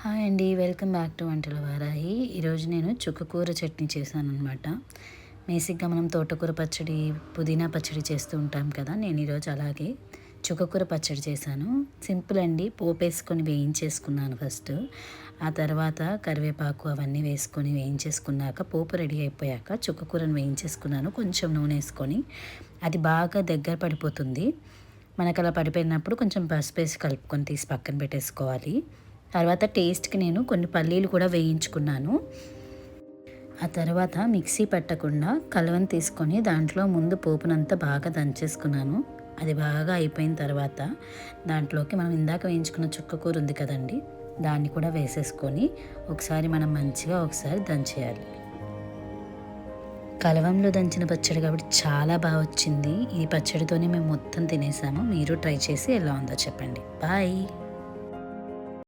Hi అండి welcome back to వంటల వారాయి ఈరోజు నేను చుక్కకూర చట్నీ చేశాను అనమాట బేసిక్గా మనం తోటకూర పచ్చడి పుదీనా పచ్చడి చేస్తూ ఉంటాం కదా నేను ఈరోజు అలాగే చుక్కకూర పచ్చడి చేశాను. సింపుల్ అండి పోపు వేసుకొని వేయించేసుకున్నాను ఫస్ట్. ఆ తర్వాత కరివేపాకు అవన్నీ వేసుకొని వేయించేసుకున్నాక పోపు రెడీ అయిపోయాక చుక్కకూరను వేయించేసుకున్నాను కొంచెం నూనె వేసుకొని. అది బాగా దగ్గర పడిపోతుంది. మనకు అలా పడిపోయినప్పుడు కొంచెం పసుపు వేసి కలుపుకొని తీసి పక్కన పెట్టేసుకోవాలి. తర్వాత టేస్ట్కి నేను కొన్ని పల్లీలు కూడా వేయించుకున్నాను. ఆ తర్వాత మిక్సీ పట్టకుండా కలవని తీసుకొని దాంట్లో ముందు పోపునంతా బాగా దంచేసుకున్నాను. అది బాగా అయిపోయిన తర్వాత దాంట్లోకి మనం ఇందాక వేయించుకున్న చుక్కకూర ఉంది కదండి దాన్ని కూడా వేసేసుకొని ఒకసారి మనం మంచిగా ఒకసారి దంచేయాలి. కలవంలో దంచిన పచ్చడి కాబట్టి చాలా బాగా వచ్చింది. ఈ పచ్చడితోనే మేము మొత్తం తినేసాము. మీరు ట్రై చేసి ఎలా ఉందో చెప్పండి. బాయ్!